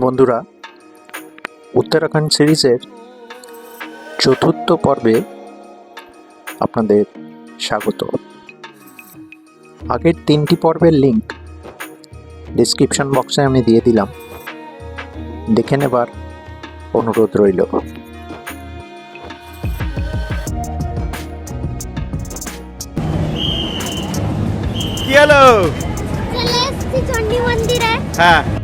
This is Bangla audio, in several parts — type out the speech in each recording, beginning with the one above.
বন্ধুরা উত্তরাখণ্ড সিরিজের চতুর্থ পর্বে আপনাদের স্বাগত। আগের তিনটি পর্বের লিঙ্ক ডিসক্রিপশন বক্সে আমি দিয়ে দিলাম। দেখে নেবার অনুরোধ রইল। কি হ্যাঁ।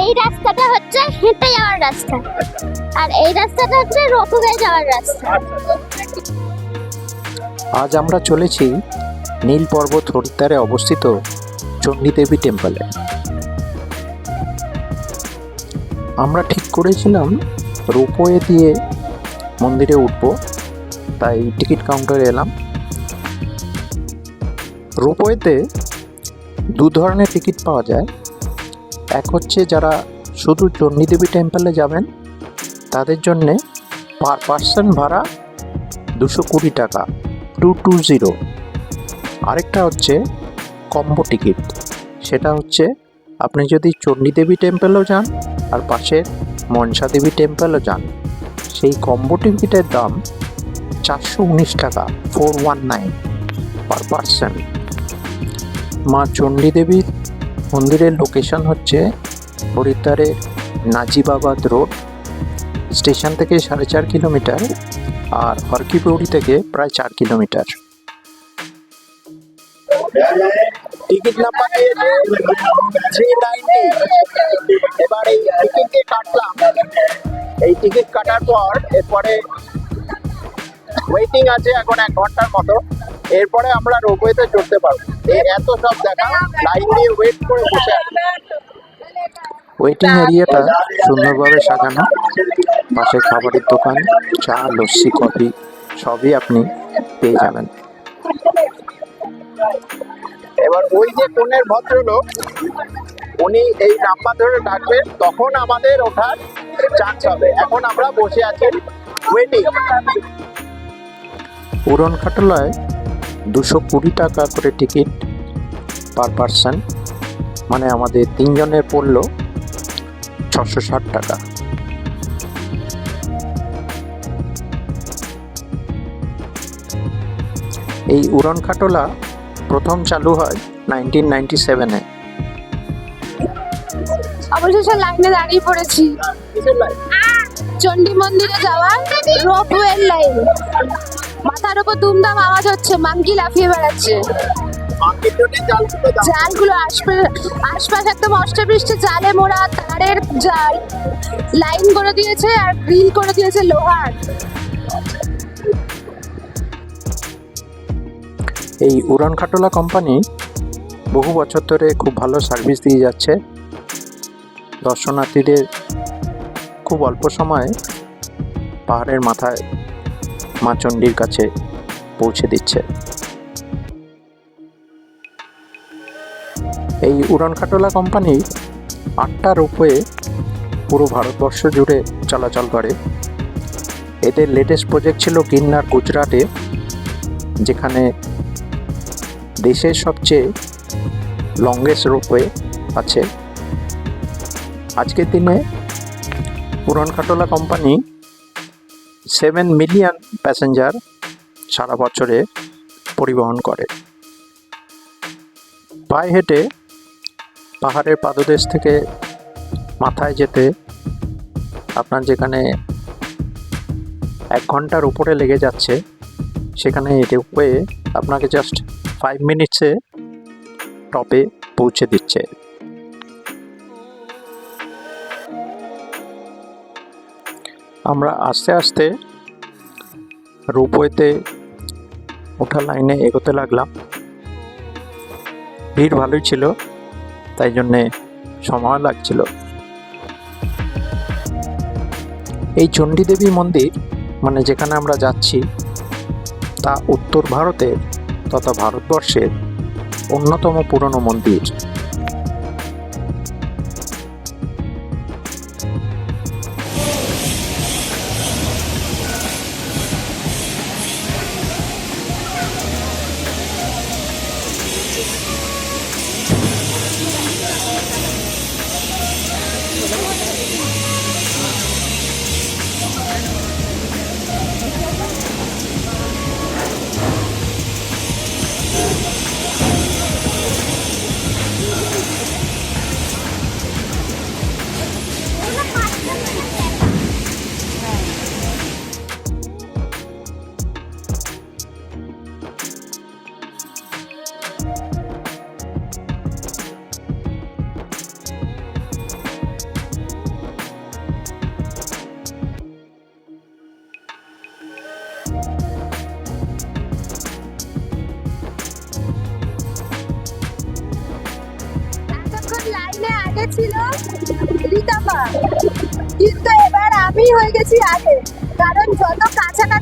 এই রাস্তাটা হচ্ছে হেঁটে যাওয়ার রাস্তা। আর এই রাস্তাটা হচ্ছে রোপওয়ে যাওয়ার রাস্তা। আজ আমরা চলেছি নীল পর্বত হরিদ্বারে অবস্থিত চণ্ডীদেবী টেম্পলে। আমরা ঠিক করেছিলাম রোপওয়ে দিয়ে মন্দিরে উঠব, তাই টিকিট কাউন্টারে এলাম। রোপওয়েতে দু ধরনের টিকিট পাওয়া যায়। এক হচ্ছে যারা শুধু চণ্ডীদেবী টেম্পলে যাবেন, তাদের জন্যে পার পার্সন ভাড়া দুশো কুড়ি টাকা, টু টু জিরো। আরেকটা হচ্ছে কম্বো টিকিট। সেটা হচ্ছে আপনি যদি চণ্ডীদেবী টেম্পেলও যান আর পাশে মনসা দেবী টেম্পেলও যান, সেই কম্বো টিকিটের দাম চারশো উনিশ টাকা, four one nine per person. মা চণ্ডীদেবীর মন্দিরের লোকেশন হচ্ছে হরিদ্বারের নাজিবাবাদ রোড স্টেশন থেকে সাড়ে চার কিলোমিটার আর হরকিপৌড়ি থেকে প্রায় চার কিলোমিটার টিকিট কাটলাম। এই টিকিট কাটার পর এরপরে ওয়েটিং আছে এখন এক ঘণ্টার মতো। এরপরে আমরা রোপওয়েতে চড়তে পারব। এই এত সব দেখা লাইন দিয়ে ওয়েট করে বসে আছি। ওয়েটিং এরিয়াটা সুন্দরভাবে সাজানো। পাশে খাবারের দোকান চা লস্যি কফি সবই আপনি পেয়ে যাবেন। এবার ওই যে কোণের ভদ্রলোক উনি এই নাম্বার ধরে ডাকবেন তখন আমাদের ওঠার চান্স হবে। এখন আমরা বসে আছি ওয়েটিং উড়ন খাটলায় দুশো কুড়ি টাকা করে টিকিট পার পার্সন। মানে আমাদের তিনজনের পড়ল ছশো ষাট টাকা। এই উড়ন খাটোলা প্রথম চালু হয় নাইনটিন নাইনটি সেভেনে। অবশেষে লাইনে দাঁড়িয়ে পড়েছি। চণ্ডী মন্দিরে যাওয়ার রোপওয়ে লাইন। মাথার উপর দুমদাম আওয়াজ হচ্ছে মাঙ্কি লাফিয়ে বেড়াচ্ছে। জালগুলো আশপাশ একদম অষ্টপৃষ্ঠে জালে মোড়া, তারের জাল। লাইন করে দিয়েছে আর গ্রিল করে দিয়েছে লোহার। এই উড়ান খাটোলা কোম্পানি বহু বছর ধরে খুব ভালো সার্ভিস দিয়ে যাচ্ছে। দর্শনার্থীদের খুব অল্প সময়ে পাহাড়ের মাথায় মা কাছে পৌঁছে দিচ্ছে। এই উড়ান খাটোলা কোম্পানি আটটা রোপওয়ে পুরো ভারতবর্ষ জুড়ে চলাচল করে। এদের লেটেস্ট প্রজেক্ট ছিল গিন্নার গুজরাটে, যেখানে দেশের সবচেয়ে লংগেস্ট রোপওয়ে আছে। আজকের দিনে পুরন খাটোলা কোম্পানি সেভেন মিলিয়ন প্যাসেঞ্জার সারা বছরে পরিবহন করে। পায়ে হেঁটে পাহাড়ের পাদদেশ থেকে মাথায় যেতে আপনার যেখানে এক ঘণ্টার উপরে লেগে যাচ্ছে, সেখানে রোপওয়ে আপনাকে জাস্ট ফাইভ মিনিটসে টপে পৌঁছে দিচ্ছে। আমরা আস্তে আস্তে রোপওয়েতে ওঠার লাইনে এগোতে লাগলাম। ভিড় ভালোই ছিল, তাই জন্যে সময় লাগছিল। এই চণ্ডীদেবী মন্দির মানে যেখানে আমরা যাচ্ছি, তা উত্তর ভারতের তথা ভারতবর্ষের অন্যতম পুরনো মন্দির।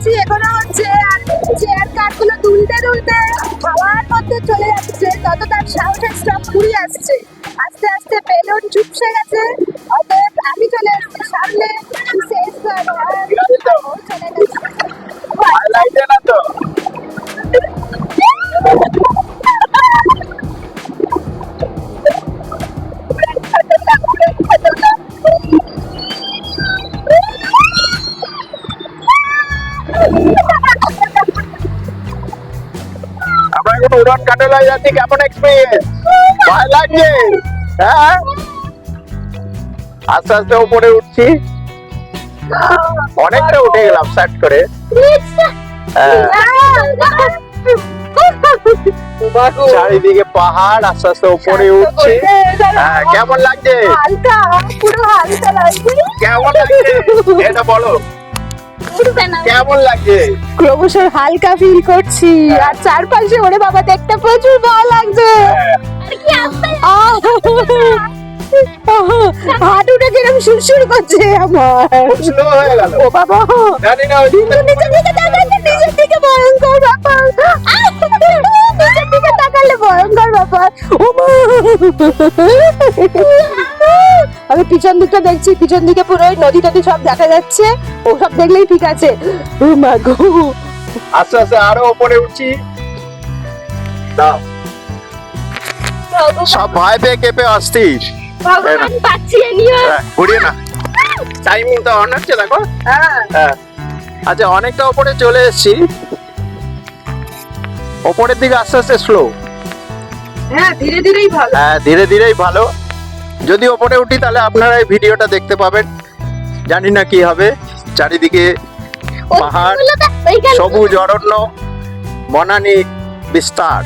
কাছাকাছি এগোনো হচ্ছে আর চেয়ার কাঠগুলো তুলতে তুলতে হাওয়ার মধ্যে চলে যাচ্ছে। তত তার সাহসের স্টক ঘুরিয়ে আসছে। আস্তে আস্তে বেলুন চুপসে গেছে। অতএব আমি চলে আসছি সামনে। শেষ চলে গেছে। উড়ান যাচ্ছি কেমন এক্সপিরিয়েন্স ভয় লাগছে। হ্যাঁ? আস্তে আস্তে উপরে উঠছি। অনেকটা উঠে গেলাম করে। হ্যাঁ। চারিদিকে পাহাড় আস্তে আস্তে উপরে উঠছি। হ্যাঁ কেমন লাগছে। কেমন লাগছে? এটা বলো। কেমন লাগছে ক্রমশ হালকা ফিল করছি। আর চারপাশে ওরে বাবা দেখতে প্রচুর ভালো লাগছে! হাঁটুটা কিরম সুরসুর করছে আমার। হয়ে ও বাবা দিকে ভয়ঙ্কর ব্যাপার। আহ! দিকে তাকালে ভয়ঙ্কর ব্যাপার। ও মা! আমি পিছন দিকটা দেখছি পিছন দিকে পুরো ওই নদী টদী সব দেখা যাচ্ছে। ও সব দেখলেই ঠিক আছে। ও মা গো। আস্তে আস্তে আরও উপরে উঠছি। সব ভয় পেয়ে কেঁপে অস্থির। ভগবান বাঁচিয়ে নিও হ্যাঁ, ঘুরিয়ে না। টাইম তো অন হচ্ছে দেখো। হ্যাঁ। আচ্ছা অনেকটা উপরে চলে এসেছি। ওপরের দিকে আস্তে আস্তে স্লো হ্যাঁ ধীরে ধীরেই ভালো। হ্যাঁ ধীরে ধীরেই ভালো। যদি ওপরে উঠি তাহলে আপনারা এই ভিডিওটা দেখতে পাবেন। জানি না কি হবে। চারিদিকে পাহাড় সবুজ অরণ্য বনানী বিস্তার।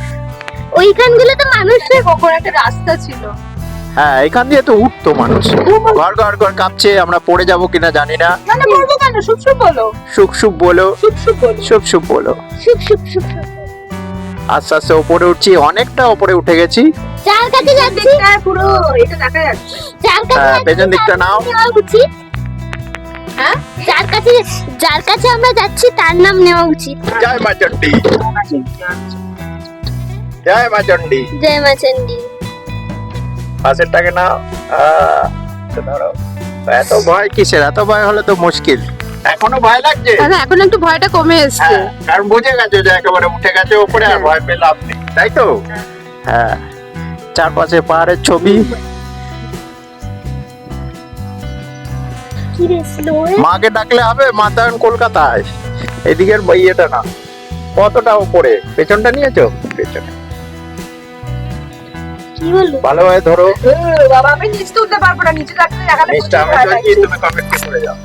ওইখানগুলো তো মানুষের ওপর একটা রাস্তা ছিল। হ্যাঁ এখান দিয়ে তো উঠতো মানুষ। ঘর ঘর ঘর কাঁপছে আমরা পড়ে যাব কিনা জানি না। না না বলব কেন? শুভ শুভ বলো। সুখ সুখ বলো। বলো। বলো। সুপ সুপ সুপ সুপ। আস্তে আস্তে উপরে উঠছি অনেকটা উপরে উঠে গেছি। যার কাছে যাচ্ছি। হ্যাঁ পুরো এটা দেখা যাচ্ছে। যার কাছে হ্যাঁ, পেছন দিকটা নাও। উচিত। হ্যাঁ? যার কাছে যার কাছে আমরা যাচ্ছি তার নাম নেওয়া উচিত। জয় মা চণ্ডী। জয় মা চণ্ডী। জয় মা চণ্ডী। পাশেরটাকে নাও। আহ, ধরো। এত ভয় কিসের? এত ভয় হলে তো মুশকিল। এখনও ভয় লাগছে? না এখন একটু ভয়টা কমে এসছে। হ্যাঁ, কারণ বুঝে গেছে যে একেবারে উঠে গেছে উপরে আর ভয় পেয়ে লাভ নেই। তাই তো? হ্যাঁ। চারপাশে পাহাড়ের ছবি। কি রে স্লো মাকে ডাকলে হবে মা কলকাতায়। এদিকের ইয়েটা না। কতটা উপরে পেছনটা নিয়েছো? পেছনে। ভালোভাবে ধরো। বাবা আমি নিচে তুলতে পারব না নিচে থাকলে দেখালে নিচটা আমি চলছি তুমি যাও।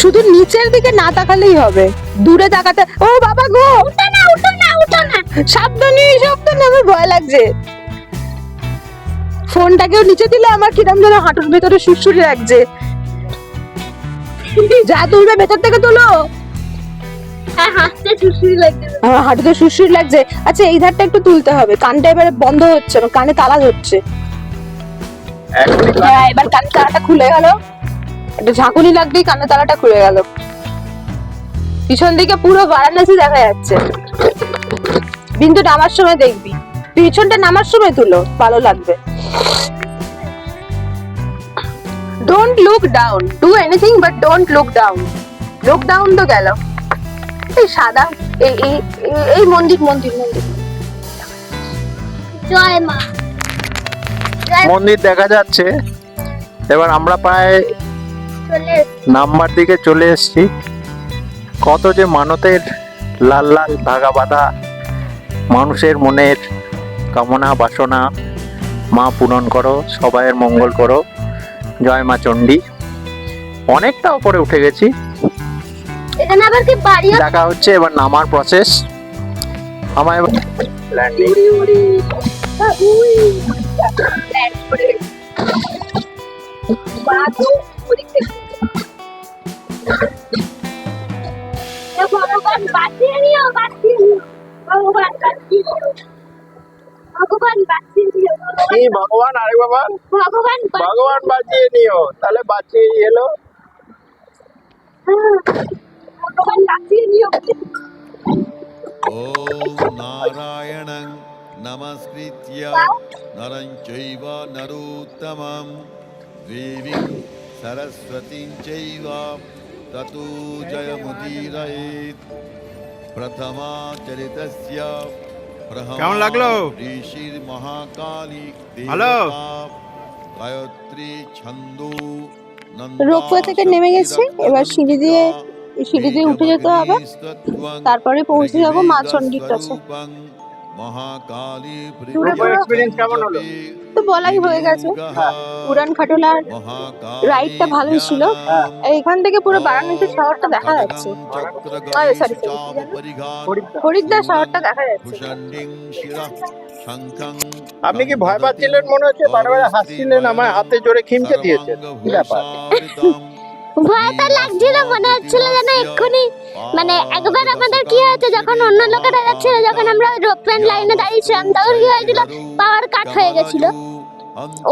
শুধু নিচের দিকে না তাকালেই হবে। দূরে তাকাতে ও বাবা গো! উঠো না উঠো না সাবধানে সাবধানে আমার ভয় লাগছে। ফোনটাকেও নিচে দিলে আমার কিরম যেন হাঁটুর ভেতরে সুরসুরি লাগছে। যা তুলবে ভেতর থেকে তুলো। হ্যাঁ আমার হাঁটুতে সুরসুরি লাগছে। আচ্ছা এই ধারটা একটু তুলতে হবে। কানটা এবারে বন্ধ হচ্ছে আমার কানে তালা ধরছে। হ্যাঁ এবার কানের তালাটা খুলে গেল। একটা ঝাঁকুনি লাগলেই কানে তালাটা খুলে গেল। পিছন দিকে পুরো বারাণসী দেখা যাচ্ছে। বিন্দু নামার সময় দেখবি। পিছনটা নামার সময় তুলো ভালো লাগবে। Don't look down do anything but don't look down look down তো গেল। এই সাদা এই এই মন্দির মন্দির মন্দির। জয় মা। মন্দির দেখা যাচ্ছে। এবার আমরা প্রায় নাম্বার দিকে চলে এসেছি। কত যে মানতের লাল লাল ধাগা বাঁধা মানুষের মনের কামনা বাসনা মা পূরণ করো সবাইয়ের মঙ্গল করো। জয় মা চণ্ডী। অনেকটা উপরে উঠে গেছি। এখানে আবার কি বাড়ি দেখা হচ্ছে এবার নামার প্রসেস আমার এবার ল্যান্ডিং এ ভগবান বাঁচিয়ে নিও বাঁচিয়ে নিও ভগবান? বাঁচিয়ে নিও ভগবান বাঁচিয়ে নিও, তাহলে বাঁচিয়ে এলো। নারায়ণ নমস্কৃত্য নরং চৈব নরোত্তমম। দেবী সরস্বতীং চৈব ततो জয়মুদীরয়েত প্রথমা চরিতস্য কেমন লাগল? ঋষির মহাকালী হ্যালো গায়ত্রী ছন্দ রোপওয়ে থেকে নেমে গেছে। এবার সিঁড়ি দিয়ে সিঁড়ি দিয়ে উঠে যেতে হবে। তারপরে পৌঁছে যাব মাছন্ডির কাছে। হলো? তো বলাই হয়ে গেছে। উড়ান খাটোলার রাইডটা ভালোই ছিল। এইখান থেকে পুরো বারাণসী শহরটা দেখা যাচ্ছে। হরিদ্বার। শহরটা দেখা যাচ্ছে। আপনি কি ভয় পাচ্ছিলেন? মনে হচ্ছে বারবার হাসছিলেন আমার হাতে জোরে খিমচে দিয়েছে কি ব্যাপার? ভয়টা লাগছিল মনে হচ্ছিল যেন এক্ষুনি মানে একবার আমাদের কি হয়েছে যখন অন্য লোকেরা যাচ্ছিল যখন আমরা রোপওয়েন লাইনে দাঁড়িয়েছিলাম তখন কি হয়েছিল? পাওয়ার কাট হয়ে গেছিল।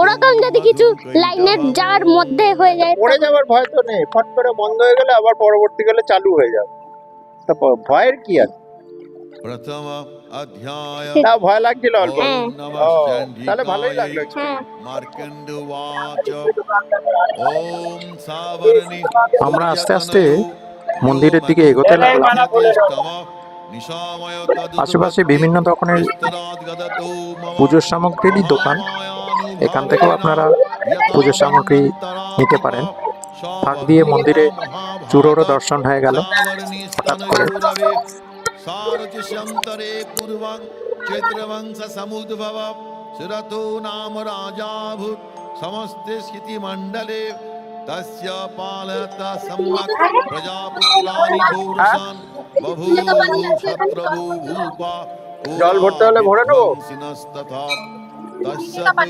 ওরকম যদি কিছু লাইনের যাওয়ার মধ্যে হয়ে যায় পড়ে যাওয়ার ভয় তো নেই। ফট করে বন্ধ হয়ে গেলে আবার পরবর্তীকালে চালু হয়ে যাবে। তা ভয়ের কি আছে? ভয় লাগছিল অল্প। তাহলে ভালোই লাগল আমরা আস্তে আস্তে মন্দিরের দিকে এগোতে লাগলাম আশেপাশে বিভিন্ন ধরনের পুজোর সামগ্রীরই দোকান। এখান থেকেও আপনারা পুজোর সামগ্রী নিতে পারেন। ফাঁক দিয়ে মন্দিরে চূড়োরও দর্শন হয়ে গেল। হঠাৎ করে পূর্বং চৈত্রবংশ সমুদ্ভব সুরতো নাম রাজাভূত সমস্তে স্মৃতিমণ্ডলে তস্য পালয়ত সম্যক প্রজাপুত্রাণি পৌরুষান বভূবু শত্রভূ ভূপা জল ভরতে হলে ভরে নেব?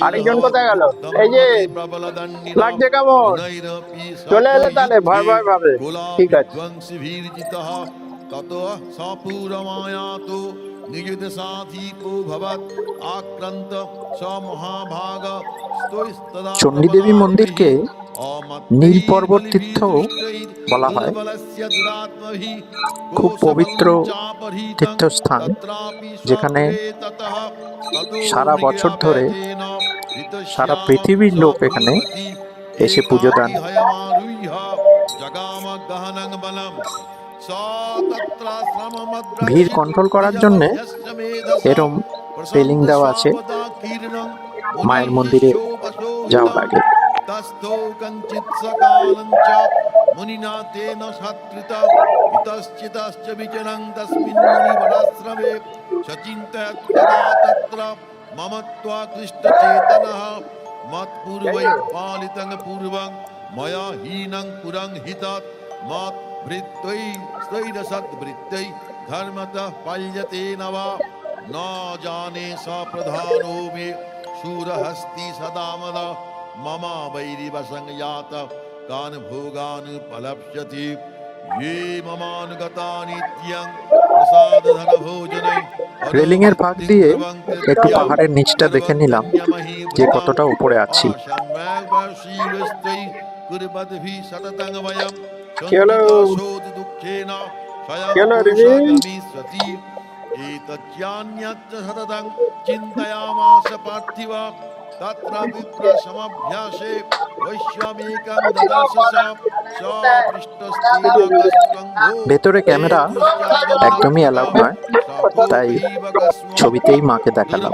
আরেকজন কোথায় গেল? এই যে লাগছে কেমন? চলে এলে তাহলে ভয় ভয় ভাবে। ঠিক আছে। ততো সপুরমায়াত নিযুত সাধীপো ভবৎ আক্রান্ত স মহাভাগ চণ্ডীদেবী মন্দিরকে নীল পর্বত তীর্থ বলা হয়। খুব পবিত্র তীর্থস্থান, যেখানে সারা বছর ধরে সারা পৃথিবীর লোক এখানে এসে পুজো দেন। ভিড় কন্ট্রোল করার জন্য এরম রেলিং দেওয়া আছে। মায়ের মন্দিরে যাওয়া লাগে মুনিনাথেন সাত্রিত ইতশ্চিতশ্চ পূর্বং হীনং পুরং হিতাৎ ভৃত্যই স্তৈর সদ্ভৃত্যই ধর্মতঃ পাল্যতে নবা ন জানে স প্রধানো মে শূরহস্তি সদামদ মমা বৈরিব সংযাত কান ভোগান পলপ্যতি ये মমানুগতা নিত্যং প্রসাদ ধন ভোজনে রেলিং এর ফাঁক দিয়ে একটু পাহাড়ের নিচটা দেখে নিলাম যে কতটা উপরে আছি। কুরবদ্ভি সততং কি হলো, রিমি? एतज्जान्यच्च सततं चिन्तयामास पार्थिव तत्र विप्रसमभ्यासे वैश्वमेकं ददर्श स पृष्ठस्थिरागस्त्वं ভেতরে ক্যামেরা একদমই অ্যালাউড নয় তাই ছবিতেই মাকে দেখালাম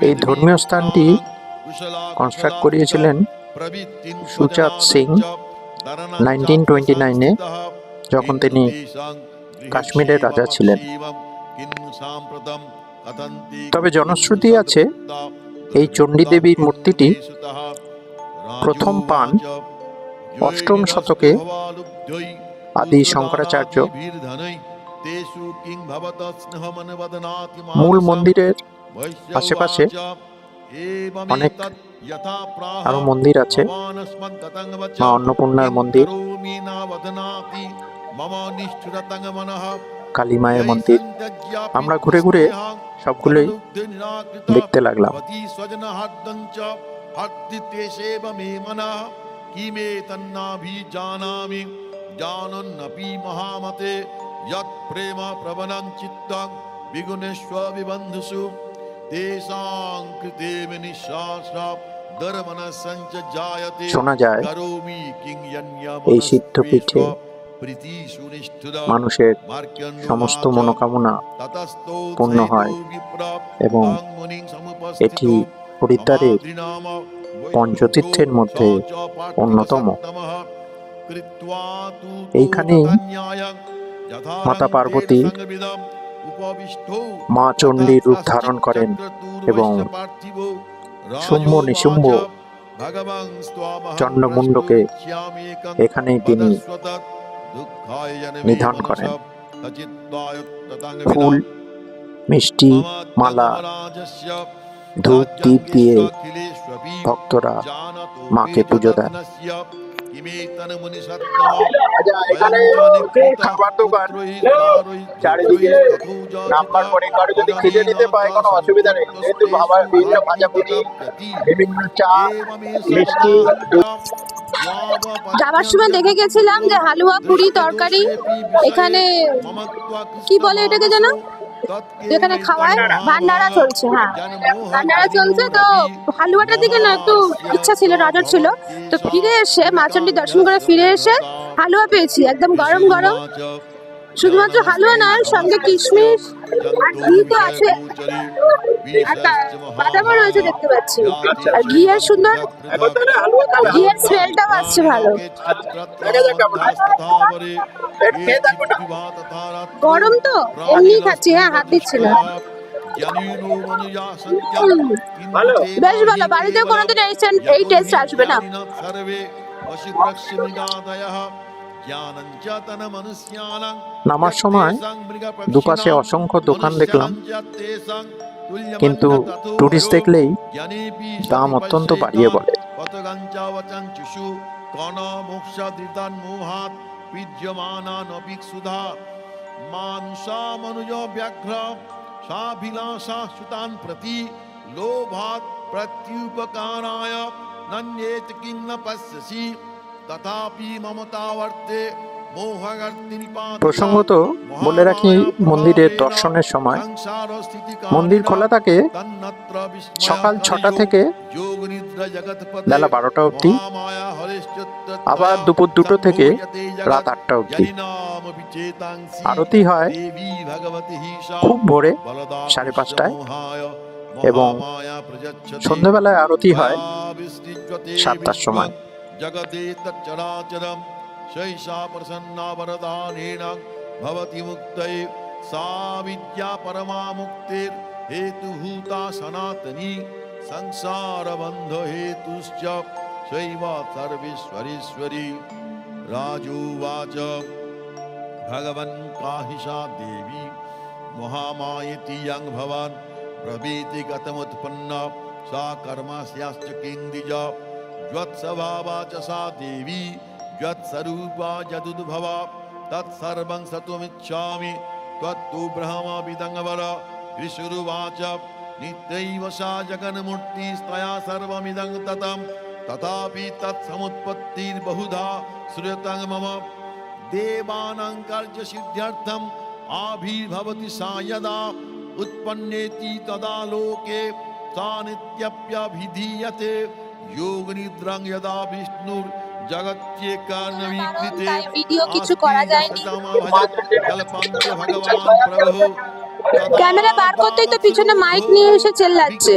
এই ধর্মীয় স্থানটি কনস্ট্রাক্ট করিয়েছিলেন সুচাঁদ সিং 1929 এ, যখন তিনি কাশ্মীরের রাজা ছিলেন। তবে জনশ্রুতি আছে এই চণ্ডী দেবীর মূর্তিটি প্রথম পান অষ্টম শতকে আদি শঙ্করাচার্য মূল মন্দিরের আশেপাশে অনেক আরও মন্দির আছে। মা অন্নপূর্ণার মন্দির, কালী মায়ের মন্দির। আমরা ঘুরে ঘুরে সবগুলোই দেখতে লাগলাম। জানন্নপি মহামতে, যৎ প্রেম প্রবণং বিবন্ধুষু। শোনা যায় এই সিদ্ধপীঠে মানুষের সমস্ত মনোকামনা পূর্ণ হয় এবং এটি হরিদ্বারের পঞ্চতীর্থের মধ্যে অন্যতম। এইখানেই মাতা পার্বতী মা চণ্ডীর রূপ ধারণ করেন এবং শুম্ভ নিশুম্ভ চন্ডমুণ্ডকে এখানেই তিনি নিধন করেন। ফুল মিষ্টি মালা ধূপ দ্বীপ দিয়ে ভক্তরা মাকে পুজো দেন। খাবার দোকান চারিদিকে নাম্বার করে কারও যদি খিদে নিতে পায় কোনো অসুবিধা নেই। বিভিন্ন চা মিষ্টি যাবার সময় দেখে গেছিলাম যে হালুয়া পুরি তরকারি এখানে কি বলে এটাকে যেন? যেখানে খাওয়ায় ভান্ডারা চলছে হ্যাঁ। ভান্ডারা চলছে তো হালুয়াটার দিকে না একটু ইচ্ছা ছিল নজর ছিল। তো ফিরে এসে মাচন্ডী দর্শন করে ফিরে এসে হালুয়া পেয়েছি একদম গরম গরম। শুধুমাত্র হালুয়া নয় সঙ্গে কিশমিশ আর ঘি তো আছে আর বাদামও রয়েছে দেখতে পাচ্ছি আর ঘিয়ের সুন্দর ঘিয়ের স্মেলটাও আসছে ভালো গরম তো এমনি খাচ্ছি হ্যাঁ হাত দিচ্ছি না বেশ ভালো বাড়িতেও কোনোদিন এই টেস্ট আসবে না নামার সময় দুপাশে অসংখ্য দোকান দেখলাম কিন্তু টুরিস্ট দেখলেই দাম অত্যন্ত বাড়িয়ে বলে লোভাত প্রত্যুপকারায় নন্যেত কিং ন পশ্যসি প্রসঙ্গত বলে রাখি মন্দিরের দর্শনের সময় মন্দির খোলা থাকে সকাল ছটা থেকে বেলা বারোটা অবধি আবার দুপুর দুটো থেকে রাত আটটা অবধি। আরতি হয় খুব ভোরে সাড়ে পাঁচটায় এবং সন্ধ্যাবেলায় আরতি হয় সাতটার সময়। जगदीतच्चराचरं शैषा प्रसन्ना वरदानेन भवति मुक्तये सा विद्या परमा मुक्तिर्हेतुभूता सनातनी संसार संसारबन्धहेतुश्च शैव सर्वेश्वरीश्वरी। राजुवाच। भगवन् काहिशा देवी महामायति यं भवान् प्रवीति गतमुत्पन्ना, सा कर्मस्याश्च दिजा ज्वत्स्वभावा च सा देवी ज्वत्स्वरूपा यदुद्भवा, तत्सर्वं सत्वमिच्छामि त्वत्तु ब्रह्मविदङ्वर ऋषुरुवाच नित्यैव सा जगन्मूर्तिस्तया सर्वमिदं ततं, तथापि तत्समुत्पत्तिर्बहुधा श्रूयतं मम। देवानां कार्यसिद्ध्यर्थम् आविर्भवति सा यदा, उत्पन्नेति तदा लोके सा नित्यप्यभिधीयते। যোগ নিদ্রাং যদা বিষ্ণুর জগত্যে কারণীকৃতে ভিডিও কিছু করা যায়নি ভগবান প্রভু ক্যামেরা বার করতেই তো পিছনে মাইক নিয়ে এসে চেল্লাচ্ছে।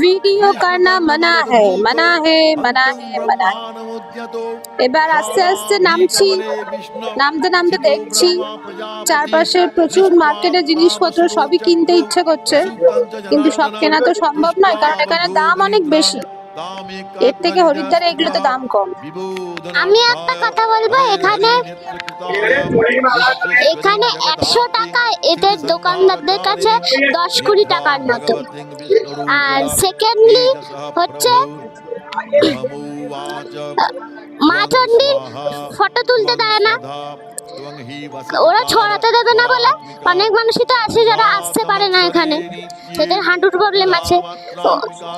ভিডিও করনা মানা হে মানা হে মানা হে, মানা এবার আস্তে আস্তে নামছি, নামতে নামতে দেখছি, চারপাশে প্রচুর মার্কেটের জিনিসপত্র সবই কিনতে ইচ্ছে করছে। কিন্তু সব কেনা তো সম্ভব নয়, কারণ এখানে দাম অনেক বেশি। এর থেকে হরিদ্বারে এগুলোতে দাম কম আমি একটা কথা বলব এখানে এখানে একশো টাকা এদের দোকানদারদের কাছে দশ কুড়ি টাকার মতো আর সেকেন্ডলি হচ্ছে মা চণ্ডীর ফটো তুলতে দেয় না ওরা ছড়াতে দেবে না বলে? অনেক মানুষই তো আছে যারা আসতে পারে না এখানে। তাদের হাঁটুর প্রবলেম আছে।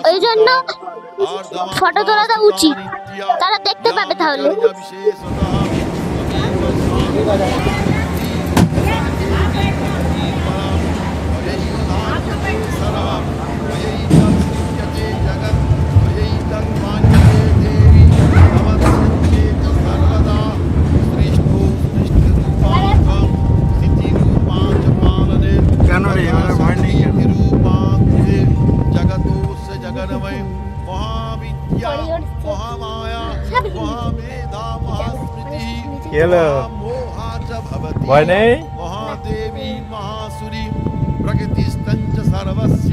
ওই জন্য ফটো তোলাটা উচিত। তারা দেখতে পাবে তাহলে। কেন রে এবার ভয় নেই কেন জগতোস্য জগন্ময় মহাবিদ্যা মহামায়া মহামেধা মহাস্মৃতি কি হলো? মোহাচ ভবতি ভয় নেই মহাদেবী মহাসুরি প্রকৃতিস্তঞ্চ সর্বস্য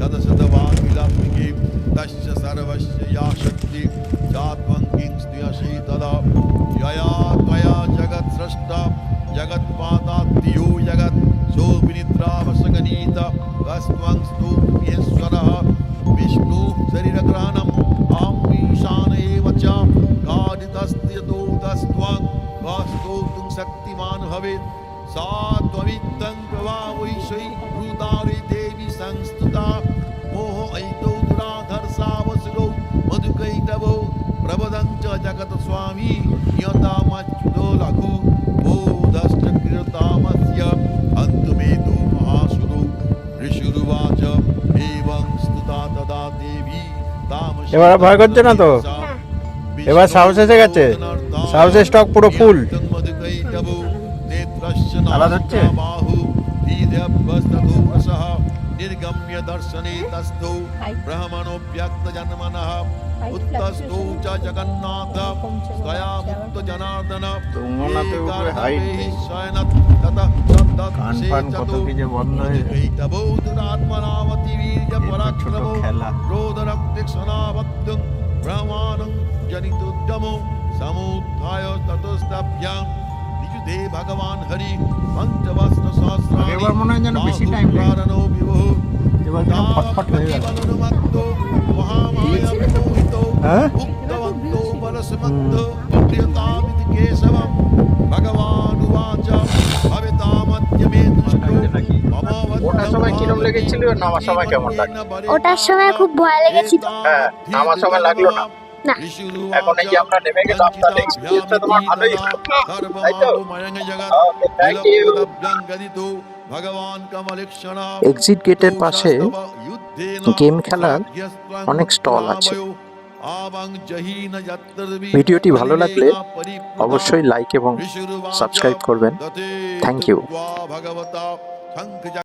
शतशतवाकिलात्मिकी तश्च जगत्स्रष्टा जगत् सोऽभिनिद्रावसगनीत अस्त्वं स्तूम्येश्वरः विष्णु शरीरग्रहणम् आम्मीशान एव च। गाडितस्त्यतोतस्त्वं वास्तोतुं शक्तिमान् এবার আর ভয় করছে না তো? এবার সাহস এসে গেছে? সাহসের stock পুরো full? আলাদা হচ্ছে? निर्गम्य दर्शने तस्थौ ब्रह्मणोऽव्यक्त जन्मनः उत्तस्थौ च जगन्नाथ स्वया मुक्त जनार्दन তুঙ্গনাথে উপরে হাইট নেই शयनत् ततः কান ফান কত কি যে বন্ধ হয়ে ছোট খেলা। ক্রোধরক্তিক্ষণাবদ্ধং ব্রহ্মাণং জনিতোদ্যমো সমুত্থায় ততস্তাভ্যাং নিযুধে ভগবান হরি পঞ্চবস্ত্র সহস্রাণি এবার মনে হয় যেন বেশি time নেই। বাহুপ্রাণো এবার কেন ফটফট গেল। মহামায়া বিমোহিতো উক্তবন্তো প্রিয়তামিতি কেশবম। ভগবান উবাচ ওঠার সময় কিরম লেগেছিল? নামার সময় কেমন লাগল ওটার সময় খুব ভয় লেগেছিল। হ্যাঁ নামার সময় লাগল না। না। এখন এই যে আমরা নেমে গেলাম তাহলে এক্সপিরিয়েন্সটা তোমার ভালোই হলো। তাই তো? ওকে থ্যাংক ইউ ভগবান এক্সিট গেটের পাশে গেম খেলার অনেক স্টল আছে। ভিডিওটি ভালো লাগলে অবশ্যই লাইক এবং সাবস্ক্রাইব করবেন। Thank you